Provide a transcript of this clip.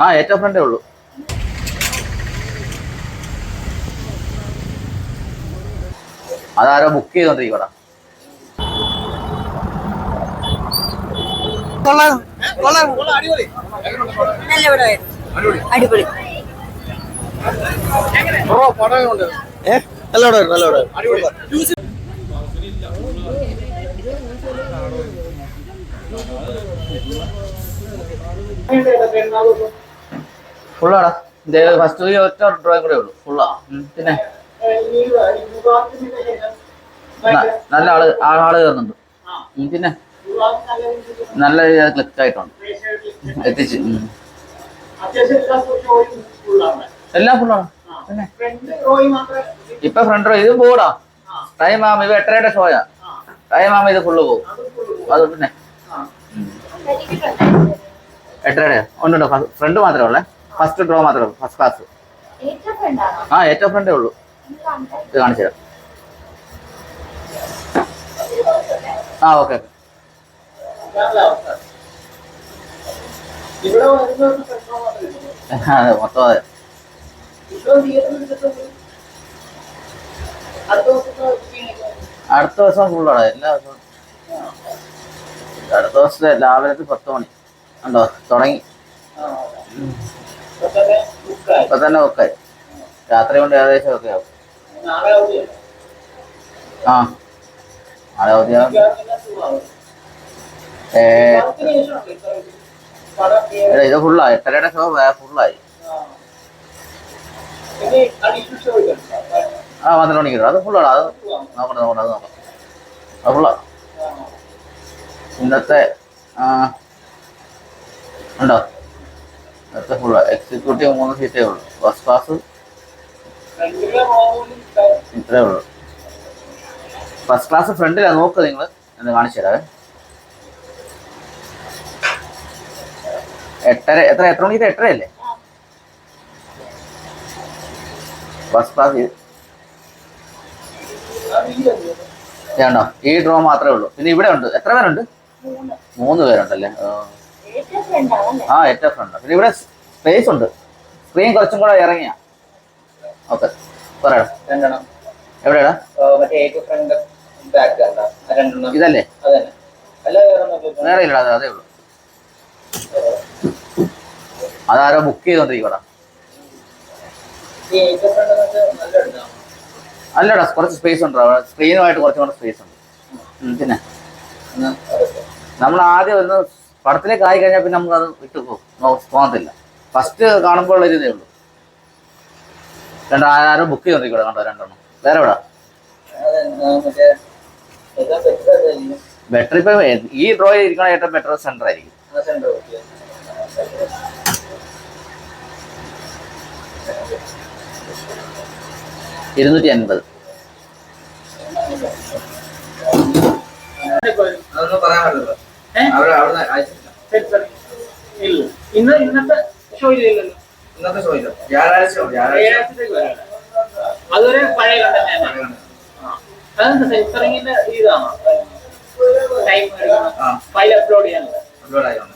ആ ഏറ്റവും ഫ്രണ്ടേ ഉള്ളൂ. അതാരോ ബുക്ക് ചെയ്തോണ്ടിരിക്കടാ നല്ല പടമായിരുന്നു അടിപൊളി. ഏ? നല്ല പടമായിരുന്നു നല്ല പടമായിരുന്നു ഫുള്ളാടാ. ഇത് ഫസ്റ്റ് ഒറ്റ ഡ്രോയിങ് കൂടെ ഉള്ളൂ. ഫുള്ളാ. പിന്നെ? നല്ല ആൾ ആ ആൾ കയറുന്നുണ്ട്. പിന്നെ? നല്ല രീതിയിൽ ക്ലിക്ക് ആയിട്ടുണ്ട് എത്തിച്ച്. എല്ലാം ഫുള്ളാണ് പിന്നെ? ഇപ്പൊ ഫ്രണ്ട് റോ ഇത് പോടാ ടൈം ആകുമ്പോ ഇത് എട്ടരയുടെ ഷോയാ ടൈം ആകുമ്പോ ഇത് ഫുള്ള് പോകും. അത് പിന്നെ? എട്ടരയുടെ? ഉണ്ടോ ഫ്രണ്ട് മാത്രമേ ഉള്ളേ? ഫസ്റ്റ് ഡ്രോ മാത്രമേ ഉള്ളൂ ഫസ്റ്റ് ക്ലാസ് ആ ഏറ്റവും ഫ്രണ്ടേ ഉള്ളൂ. ഇത് കാണിച്ചു തരാം. ആ ഓക്കെ അതെ മൊത്തം അതെ. അടുത്ത ദിവസം ഫുള്ളാണ് എല്ലാ ദിവസവും. അടുത്ത ദിവസത്തെ രാവിലത്തെ പത്ത് മണി. ഉണ്ടോ തുടങ്ങി. ഇപ്പൊ തന്നെ ഒക്കായി രാത്രി കൊണ്ട് ഏകദേശം ഒക്കെ ആവും. ആ. നാളെ അവധിയാവും ഏ, ഇത് ഫുള്ളായി എട്ടരയുടെ ഷോ ഫുള്ളായി ആ പന്ത്രണ്ട് മണിക്ക് അത് ഫുള്ളാണ് അത് നോക്കട്ടെ നോക്കട്ടെ അത് നോക്കാം അത് ഫുള്ളാ ഇന്നത്തെ ഉണ്ടോ? ഇന്നത്തെ ഫുൾ എക്സിക്യൂട്ടീവ് മൂന്ന് സീറ്റേ ഉള്ളൂ. ഫസ്റ്റ് ക്ലാസ് ഇത്രേ ഉള്ളൂ. ഫസ്റ്റ് ക്ലാസ് ഫ്രണ്ടിലാണ് നോക്ക് നിങ്ങൾ എന്ന് കാണിച്ചു തരാവേ. എട്ടര എത്ര എത്ര മണിക്ക് എട്ടരയല്ലേ? ഫസ്റ്റ് ക്ലാസ് വേണ്ടോ ഈ ഡ്രോ മാത്രമേ ഉള്ളൂ. പിന്നെ ഇവിടെ ഉണ്ട്. എത്ര പേരുണ്ട്? മൂന്ന്. പേരുണ്ടല്ലേ? ആ. ആ ഏറ്റവും ഫ്രണ്ട് പിന്നെ ഇവിടെ സ്പേസ് ഉണ്ട്. സ്ക്രീൻ കുറച്ചും കൂടെ ഇറങ്ങിയ. ഓക്കെ പറയടാ. എവിടെയാടാ? ഇതല്ലേ? വേറെ ഇല്ല. അത് അതേ ഉള്ളൂ. അതാരോ ബുക്ക് ചെയ്തോണ്ടിരിക്കടാ ഈ ഏറ്റവും ഫ്രണ്ട് നല്ല എടുക്കാം. അല്ലടാ കുറച്ച് സ്പേസ് ഉണ്ട്? സ്ക്രീനുമായിട്ട് കുറച്ചും കൂടെ സ്പേസ് ഉണ്ട്. പിന്നെ? നമ്മൾ ആദ്യം ഒന്ന് പടത്തിലേക്ക് ആയി കഴിഞ്ഞാൽ പിന്നെ നമുക്കത് വിട്ടു പോകും. പോകത്തില്ല. ഫസ്റ്റ് കാണുമ്പോൾ ഉള്ള ഇതേ ഉള്ളൂ. രണ്ട് ആരും ബുക്ക് ചെയ്തോണ്ടിരിക്കടാ കണ്ടോ രണ്ടെണ്ണം. വേറെ എവിടാ? ബെറ്റർ ഇപ്പൊ ഈ ഡ്രോയിൽ ഇരിക്കണ ഏറ്റവും ബെറ്റർ സെന്റർ ആയിരിക്കും. ഇരുന്നൂറ്റി അൻപത് പറയാൻ പറ്റില്ല. ഇല്ല. ഇന്ന് ഇന്നത്തെ ഷോയിലില്ലല്ലോ ഇന്നത്തെ ഷോ ഇല്ല. വ്യാഴാഴ്ച വ്യാഴാഴ്ച. ഏഴാഴ്ചത്തേക്ക് വരാം. അതൊരു പഴയ കണ്ടന്റ് അതെന്താ സെൻസറിങ്ങിന്റെ ഇതാണോ? ടൈം. ഫയൽ അപ്ലോഡ് ചെയ്യാൻ. അപ്ലോഡ് ആയിട്ടുണ്ട്